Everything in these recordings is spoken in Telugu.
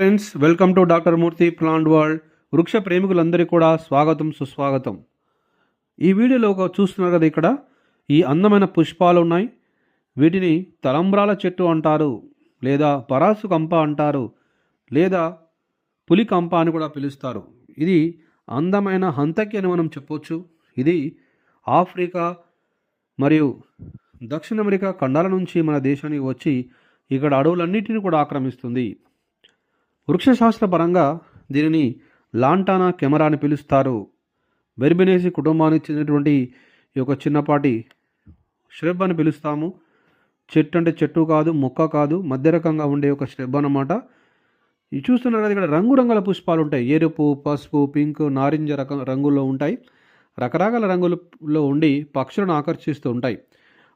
Friends welcome to doctor Murthy plant world వృక్ష ప్రేమికులందరికీ కూడా స్వాగతం సుస్వాగతం. ఈ వీడియోలో ఒక చూస్తున్నారు కదా ఇక్కడ? ఈ అందమైన పుష్పాలు ఉన్నాయి. వీటిని తలంబ్రాల చెట్టు అంటారు లేదా పరాసు కంప అంటారు లేదా పులి కంప అని కూడా పిలుస్తారు. ఇది అందమైన హంతకి అని మనం చెప్పొచ్చు. ఇది ఆఫ్రికా మరియు దక్షిణ అమెరికా ఖండాల నుంచి మన దేశానికి వచ్చి ఇక్కడ అడవులన్నిటిని కూడా ఆక్రమిస్తుంది. వృక్షశాస్త్ర పరంగా దీనిని లాంటానా కెమెరా అని పిలుస్తారు. బెర్బినేసి కుటుంబానికి చెందినటువంటి ఈ యొక్క చిన్నపాటి శ్రబ్ అని పిలుస్తాము. చెట్టు అంటే చెట్టు కాదు మొక్క కాదు మధ్య రకంగా ఉండే ఒక శ్రబ్ అన్నమాట. ఇది చూస్తున్నారు కదా ఇక్కడ రంగురంగుల పుష్పాలు ఉంటాయి. ఎరుపు పసుపు పింక్ నారింజ రకం రంగుల్లో ఉంటాయి. రకరకాల రంగులలో ఉండి పక్షులను ఆకర్షిస్తూ ఉంటాయి.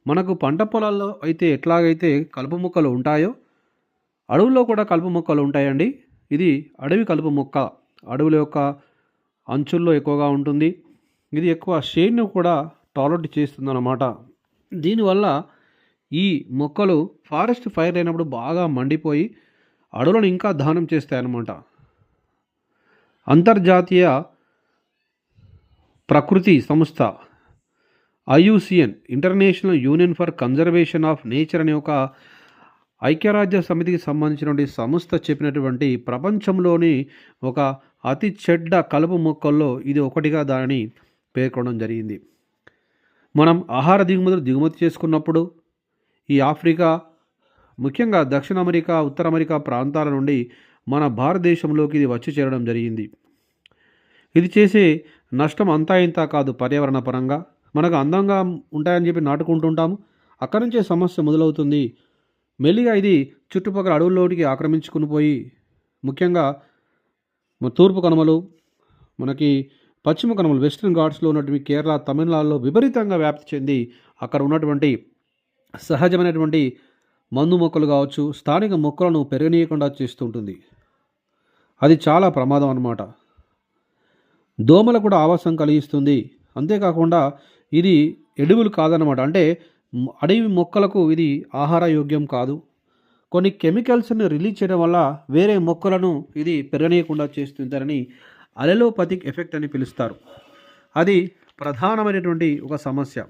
మనకు పంట పొలాల్లో అయితే ఎట్లాగైతే కలుపు మొక్కలు ఉంటాయో అడవుల్లో కూడా కలుపు మొక్కలు ఉంటాయండి. ఇది అడవి కలుపు మొక్క. అడవుల యొక్క అంచుల్లో ఎక్కువగా ఉంటుంది. ఇది ఎక్కువ షేడ్ను కూడా టాలరేట్ చేస్తుందన్నమాట. దీనివల్ల ఈ మొక్కలు ఫారెస్ట్ ఫైర్ అయినప్పుడు బాగా మండిపోయి అడవులను ఇంకా దహనం చేస్తాయన్నమాట. అంతర్జాతీయ ప్రకృతి సంస్థ IUCN international union for conservation of nature అనే ఒక ఐక్యరాజ్య సమితికి సంబంధించినటువంటి సంస్థ చెప్పినటువంటి ప్రపంచంలోని ఒక అతి చెడ్డ కలుపు మొక్కల్లో ఇది ఒకటిగా దానిని పేర్కొనడం జరిగింది. మనం ఆహార దిగుమతులు దిగుమతి చేసుకున్నప్పుడు ఈ ఆఫ్రికా ముఖ్యంగా దక్షిణ అమెరికా ఉత్తర అమెరికా ప్రాంతాల నుండి మన భారతదేశంలోకి ఇది వచ్చి చేరడం జరిగింది. ఇది చేసే నష్టం అంతా ఇంత కాదు పర్యావరణ పరంగా. మనకు అందంగా ఉంటాయని చెప్పి నాటుకుంటుంటాము. అక్కడి నుంచే సమస్య మొదలవుతుంది. మెల్లిగా ఇది చుట్టుపక్కల అడవుల్లోనికి ఆక్రమించుకుని పోయి ముఖ్యంగా తూర్పు కనుమలు మనకి పశ్చిమ కనుమలు వెస్ట్రన్ ఘాట్స్లో ఉన్నటువంటి కేరళ తమిళనాడులో విపరీతంగా వ్యాప్తి చెంది అక్కడ ఉన్నటువంటి సహజమైనటువంటి మందు మొక్కలు కావచ్చు స్థానిక మొక్కలను పెరగనీయకుండా చేస్తుంటుంది. అది చాలా ప్రమాదం అన్నమాట. దోమలు కూడా ఆవాసం కలిగిస్తుంది. అంతేకాకుండా ఇది ఎడుగులు కాదనమాట అంటే అడవి మొక్కలకు ఇది ఆహార యోగ్యం కాదు. కొన్ని కెమికల్స్ని రిలీజ్ చేయడం వల్ల వేరే మొక్కలను ఇది పెరగనీయకుండా చేస్తుంటారని అలెలోపతిక్ ఎఫెక్ట్ అని పిలుస్తారు. అది ప్రధానమైనటువంటి ఒక సమస్య.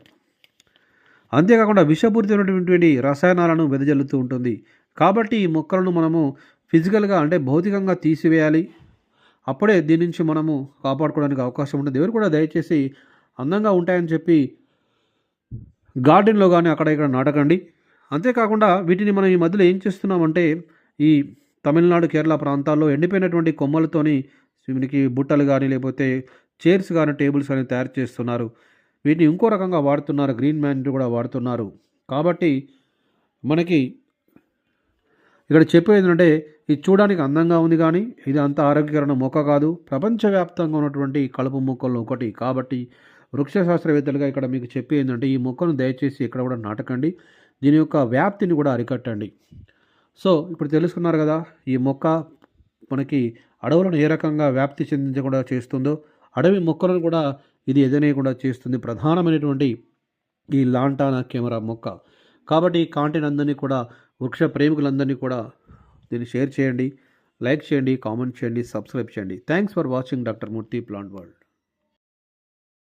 అంతేకాకుండా విషపూరితమైనటువంటి రసాయనాలను వెదజల్లుతూ ఉంటుంది. కాబట్టి ఈ మొక్కలను మనము ఫిజికల్గా అంటే భౌతికంగా తీసివేయాలి. అప్పుడే దీని నుంచి మనము కాపాడుకోవడానికి అవకాశం ఉంటుంది. ఎవరు కూడా దయచేసి అందంగా ఉంటాయని చెప్పి గార్డెన్లో కానీ అక్కడ ఇక్కడ నాటకండి. అంతేకాకుండా వీటిని మనం ఈ మధ్యలో ఏం చేస్తున్నామంటే ఈ తమిళనాడు కేరళ ప్రాంతాల్లో ఎండిపోయినటువంటి కొమ్మలతోని వీటికి బుట్టలు కానీ లేకపోతే చైర్స్ కానీ టేబుల్స్ కానీ తయారు చేస్తున్నారు. వీటిని ఇంకో రకంగా వాడుతున్నారు గ్రీన్ మ్యాన్ కూడా వాడుతున్నారు. కాబట్టి మనకి ఇక్కడ చెప్పేది ఏంటంటే ఇది చూడడానికి అందంగా ఉంది కానీ ఇది అంత ఆరోగ్యకరమైన మొక్క కాదు. ప్రపంచవ్యాప్తంగా ఉన్నటువంటి కలుపు మొక్కల్లో ఒకటి. కాబట్టి వృక్ష శాస్త్రవేత్తలుగా ఇక్కడ మీకు చెప్పి ఏంటంటే ఈ మొక్కను దయచేసి ఇక్కడ కూడా నాటకండి. దీని యొక్క వ్యాప్తిని కూడా అరికట్టండి. సో ఇప్పుడు తెలుసుకున్నారు కదా ఈ మొక్క మనకి అడవులను ఏ రకంగా వ్యాప్తి చెందించకుండా చేస్తుందో అడవి మొక్కలను కూడా ఇది ఎదనేయకుండా చేస్తుంది. ప్రధానమైనటువంటి ఈ లాంటానా కెమెరా మొక్క. కాబట్టి ఈ కాంటెంట్ అందరినీ కూడా వృక్ష ప్రేమికులందరినీ కూడా దీన్ని షేర్ చేయండి లైక్ చేయండి కామెంట్ చేయండి సబ్స్క్రైబ్ చేయండి. Thanks for watching doctor Murthy plant world.